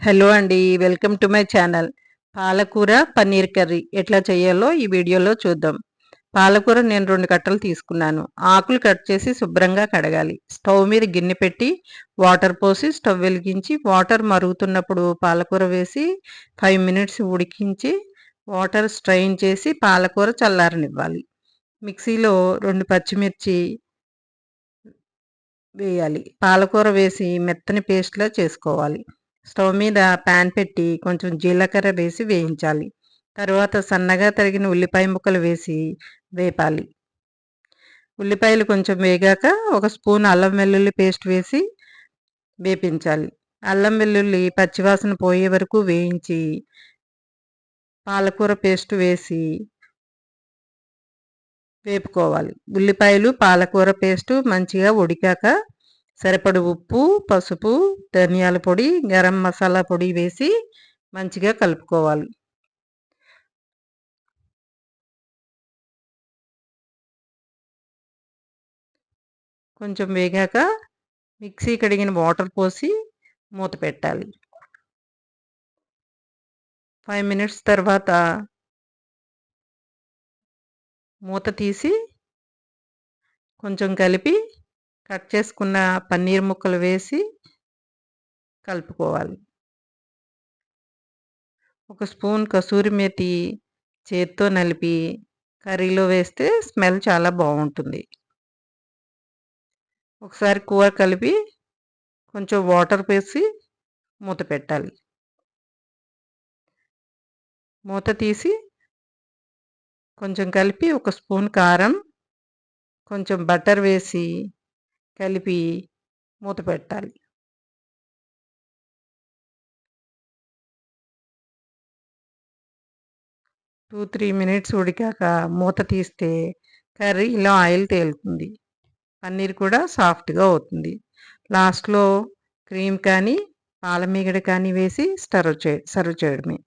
Hello అండి welcome to my channel. పాలకూర paneer curry ఎట్లా చేయాలో ఈ వీడియోలో చూద్దాం. పాలకూర నేను రెండు కట్టలు తీసుకున్నాను. ఆకులు కట్ చేసి శుభ్రంగా కడగాలి. స్టవ్ మీద గిన్నె పెట్టి వాటర్ పోసి స్టవ్ వెలిగించి వాటర్ మరుగుతున్నప్పుడు పాలకూర వేసి ఫైవ్ మినిట్స్ ఉడికించి వాటర్ స్ట్రైన్ చేసి పాలకూర చల్లారనివ్వాలి. మిక్సీలో రెండు పచ్చిమిర్చి వేయాలి. పాలకూర వేసి మెత్తని పేస్ట్లా చేసుకోవాలి. స్టవ్ మీద ప్యాన్ పెట్టి కొంచెం జీలకర్ర వేసి వేయించాలి. తర్వాత సన్నగా తరిగిన ఉల్లిపాయ ముక్కలు వేసి వేపాలి. ఉల్లిపాయలు కొంచెం వేగాక ఒక స్పూన్ అల్లం వెల్లుల్లి పేస్ట్ వేసి వేపించాలి. అల్లం వెల్లుల్లి పచ్చివాసన పోయే వరకు వేయించి పాలకూర పేస్ట్ వేసి వేపుకోవాలి. ఉల్లిపాయలు పాలకూర పేస్టు మంచిగా ఉడికాక సరిపడు ఉప్పు పసుపు ధనియాల పొడి గరం మసాలా పొడి వేసి మంచిగా కలుపుకోవాలి. కొంచెం వేగాక మిక్సీ కడిగిన వాటర్ పోసి మూత పెట్టాలి. ఫైవ్ మినిట్స్ తర్వాత మూత తీసి కొంచెం కలిపి కట్ చేసుకున్న పన్నీర్ ముక్కలు వేసి కలుపుకోవాలి. ఒక స్పూన్ కసూరి మెతి చేత్తో నలిపి కర్రీలో వేస్తే స్మెల్ చాలా బాగుంటుంది. ఒకసారి కూర కలిపి కొంచెం వాటర్ వేసి మూత పెట్టాలి. మూత తీసి కొంచెం కలిపి ఒక స్పూన్ కారం కొంచెం బటర్ వేసి కలిపి మూత పెట్టాలి. టూ త్రీ మినిట్స్ ఉడికాక మూత తీస్తే కర్రీ ఇలా ఆయిల్ తేలుతుంది. పన్నీర్ కూడా సాఫ్ట్గా అవుతుంది. లాస్ట్లో క్రీమ్ కానీ పాలమీగడ కానీ వేసి స్టర్వ్ చే సర్వ్ చేయడమే.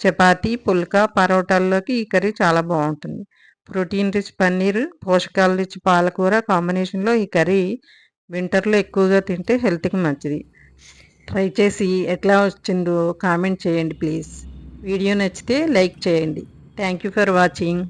చపాతీ పుల్కా పరోటాల్లోకి ఈ కర్రీ చాలా బాగుంటుంది. ప్రోటీన్ రిచ్ పన్నీర్ పోషకాలు రిచ్ పాలకూర కాంబినేషన్లో ఈ కర్రీ వింటర్లో ఎక్కువగా తింటే హెల్త్కి మంచిది. ట్రై చేసి ఎట్లా వచ్చిందో కామెంట్ చేయండి ప్లీజ్. వీడియో నచ్చితే లైక్ చేయండి. Thank you for watching.